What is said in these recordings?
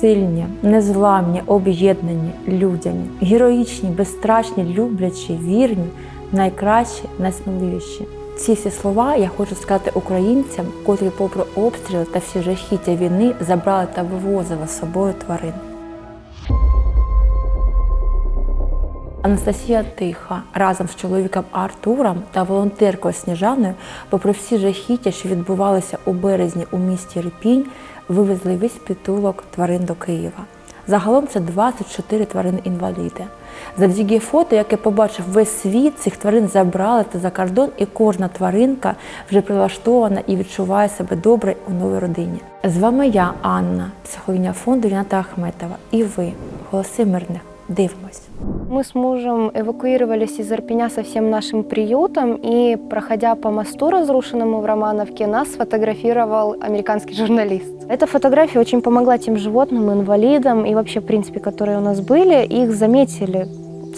сильні, незламні, об'єднані, людяні, героїчні, безстрашні, люблячі, вірні, найкращі, найсміливіші. Ці всі слова я хочу сказати українцям, котрі, попри обстріли та всі жахіття війни, забрали та вивозили з собою тварин. Анастасія Тиха разом з чоловіком Артуром та волонтеркою Сніжаною, попри всі жахіття, що відбувалися у березні у місті Рипінь, вивезли весь притулок тварин до Києва. Загалом це 24 тварини-інваліди. Завдяки фото, яке побачив весь світ, цих тварин забрали та за кордон, і кожна тваринка вже прилаштована і відчуває себе добре у новій родині. З вами я, Анна, психологиня фонду Ріната Ахметова, і ви, голоси мирних. Дивимось. Мы с мужем эвакуировались из Ирпеня со всем нашим приютом, и, проходя по мосту, разрушенному в Романовке, нас сфотографировал американский журналист. Эта фотография очень помогла тем животным, инвалидам и вообще, в принципе, которые у нас были. Их заметили.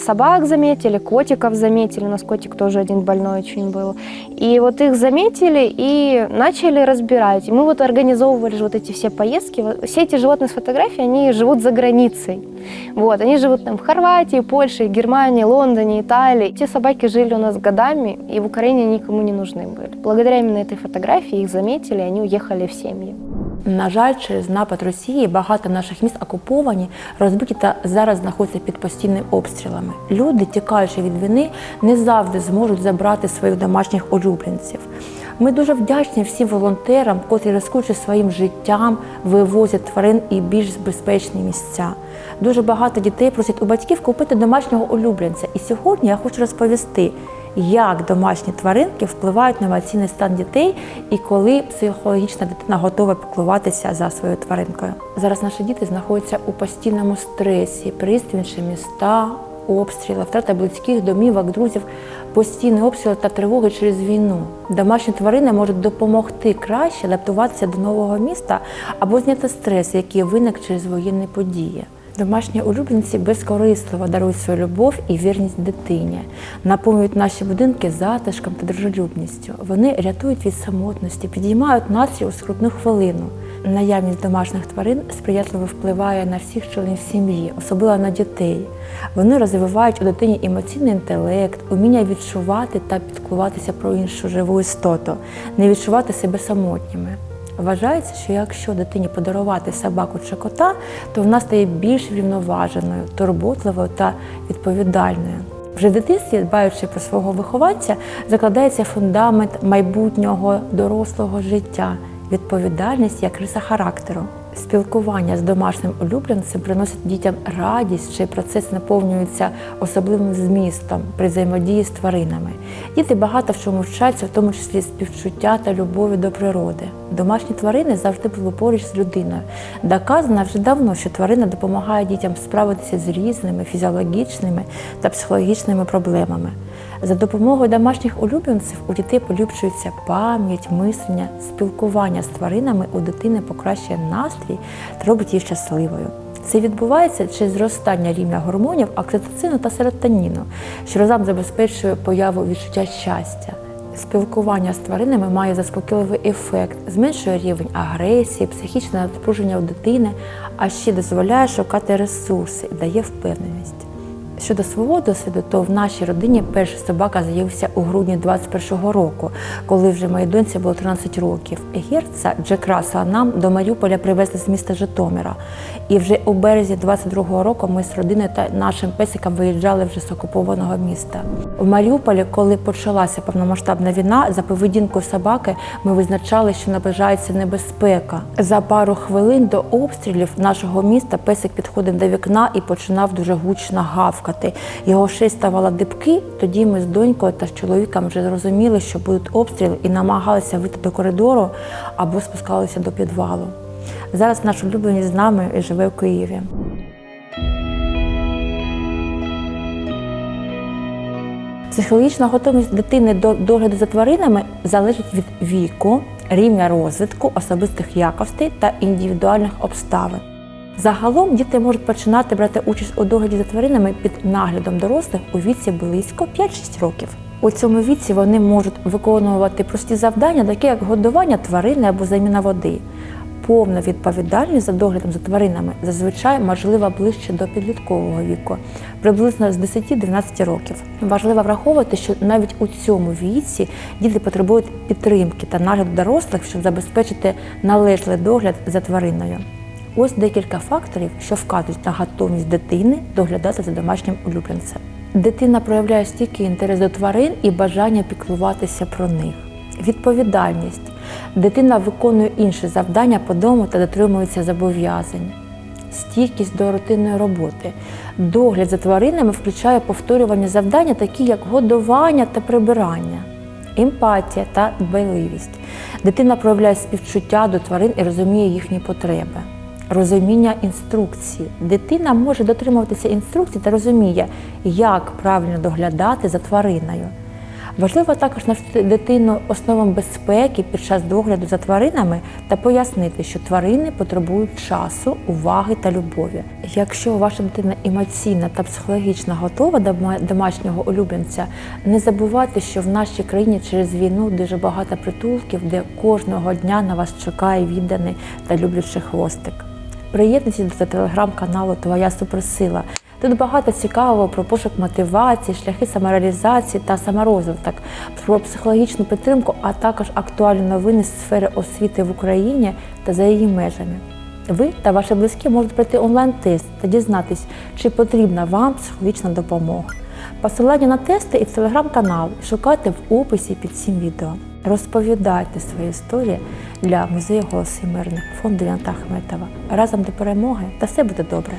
Собак заметили, котиков заметили. У нас котик тоже один больной очень был. И вот их заметили и начали разбирать. И мы вот организовывали же вот эти все поездки. Все эти животные с фотографией, они живут за границей. Вот, они живут там в Хорватии, Польше, Германии, Лондоне, Италии. Эти собаки жили у нас годами, и в Украине никому не нужны были. Благодаря именно этой фотографии их заметили, и они уехали в семьи. На жаль, через напад Росії багато наших міст окуповані, розбиті та зараз знаходяться під постійними обстрілами. Люди, тікаючи від війни, не завжди зможуть забрати своїх домашніх улюбленців. Ми дуже вдячні всім волонтерам, котрі рискуючи своїм життям, вивозять тварин і більш безпечні місця. Дуже багато дітей просять у батьків купити домашнього улюбленця. І сьогодні я хочу розповісти, як домашні тваринки впливають на емоційний стан дітей і коли психологічна дитина готова піклуватися за своєю тваринкою. Зараз наші діти знаходяться у постійному стресі, приїзд в інші міста, обстріли, втрата близьких, домівок, друзів, постійні обстріли та тривоги через війну. Домашні тварини можуть допомогти краще адаптуватися до нового міста або зняти стрес, який виник через воєнні події. Домашні улюбленці безкорисливо дарують свою любов і вірність дитині, наповнюють наші будинки затишком та дружелюбністю. Вони рятують від самотності, підіймають настрій у скрутну хвилину. Наявність домашніх тварин сприятливо впливає на всіх членів сім'ї, особливо на дітей. Вони розвивають у дитині емоційний інтелект, уміння відчувати та підклуватися про іншу живу істоту, не відчувати себе самотніми. Вважається, що якщо дитині подарувати собаку чи кота, то вона стає більш врівноваженою, турботливою та відповідальною. Вже в дитинстві, дбаючи про свого вихованця, закладається фундамент майбутнього дорослого життя, відповідальність як риса характеру. Спілкування з домашнім улюбленцем приносить дітям радість, чий процес наповнюється особливим змістом при взаємодії з тваринами. Діти багато в чому вчаться, в тому числі співчуття та любові до природи. Домашні тварини завжди були поруч з людиною. Доказано вже давно, що тварина допомагає дітям справитися з різними фізіологічними та психологічними проблемами. За допомогою домашніх улюбленців у дітей поліпшується пам'ять, мислення, спілкування з тваринами у дитини покращує настрій та робить її щасливою. Це відбувається через зростання рівня гормонів окситоцину та серотоніну, що разом забезпечує появу відчуття щастя. Спілкування з тваринами має заспокійливий ефект, зменшує рівень агресії, психічне напруження у дитини, а ще дозволяє шукати ресурси дає впевненість. Щодо свого досвіду, то в нашій родині перша собака з'явився у грудні 21-го року, коли вже моїй доньці було 13 років. Герца Джек Рассела нам до Маріуполя привезли з міста Житомира. І вже у березні 22-го року ми з родиною та нашим песиком виїжджали вже з окупованого міста. В Маріуполі, коли почалася повномасштабна війна, за поведінкою собаки ми визначали, що наближається небезпека. За пару хвилин до обстрілів нашого міста песик підходив до вікна і починав дуже гучно гавкати. Його шерсть ставала дибки. Тоді ми з донькою та з чоловіком вже зрозуміли, що будуть обстріли, і намагалися вийти до коридору або спускалися до підвалу. Зараз наш улюблений з нами живе в Києві. Психологічна готовність дитини до догляду за тваринами залежить від віку, рівня розвитку, особистих якостей та індивідуальних обставин. Загалом діти можуть починати брати участь у догляді за тваринами під наглядом дорослих у віці близько 5-6 років. У цьому віці вони можуть виконувати прості завдання, такі як годування тварини або заміна води. повна відповідальність за доглядом за тваринами зазвичай можлива ближче до підліткового віку, приблизно з 10-12 років. Важливо враховувати, що навіть у цьому віці діти потребують підтримки та нагляду дорослих, щоб забезпечити належний догляд за твариною. Ось декілька факторів, що вказують на готовність дитини доглядати за домашнім улюбленцем. Дитина проявляє стійкий інтерес до тварин і бажання піклуватися про них. Відповідальність. Дитина виконує інші завдання по дому та дотримується зобов'язань. Стійкість до рутинної роботи. Догляд за тваринами включає повторювані завдання, такі як годування та прибирання, емпатія та дбайливість. Дитина проявляє співчуття до тварин і розуміє їхні потреби. Розуміння інструкції. Дитина може дотримуватися інструкцій та розуміє, як правильно доглядати за твариною. Важливо також навчити дитину основам безпеки під час догляду за тваринами та пояснити, що тварини потребують часу, уваги та любові. Якщо ваша дитина емоційна та психологічно готова до домашнього улюбленця, не забувайте, що в нашій країні через війну дуже багато притулків, де кожного дня на вас чекає відданий та люблячий хвостик. Приєднуйтесь до телеграм-каналу Твоя суперсила. Тут багато цікавого про пошук мотивації, шляхи самореалізації та саморозвиток, про психологічну підтримку, а також актуальні новини з сфери освіти в Україні та за її межами. Ви та ваші близькі можуть пройти онлайн-тест та дізнатись, чи потрібна вам психологічна допомога. Посилання на тести і телеграм-канал шукайте в описі під цим відео. Розповідайте свої історії для музею голоси мирних фонду Янта Ахметова. Разом до перемоги та все буде добре.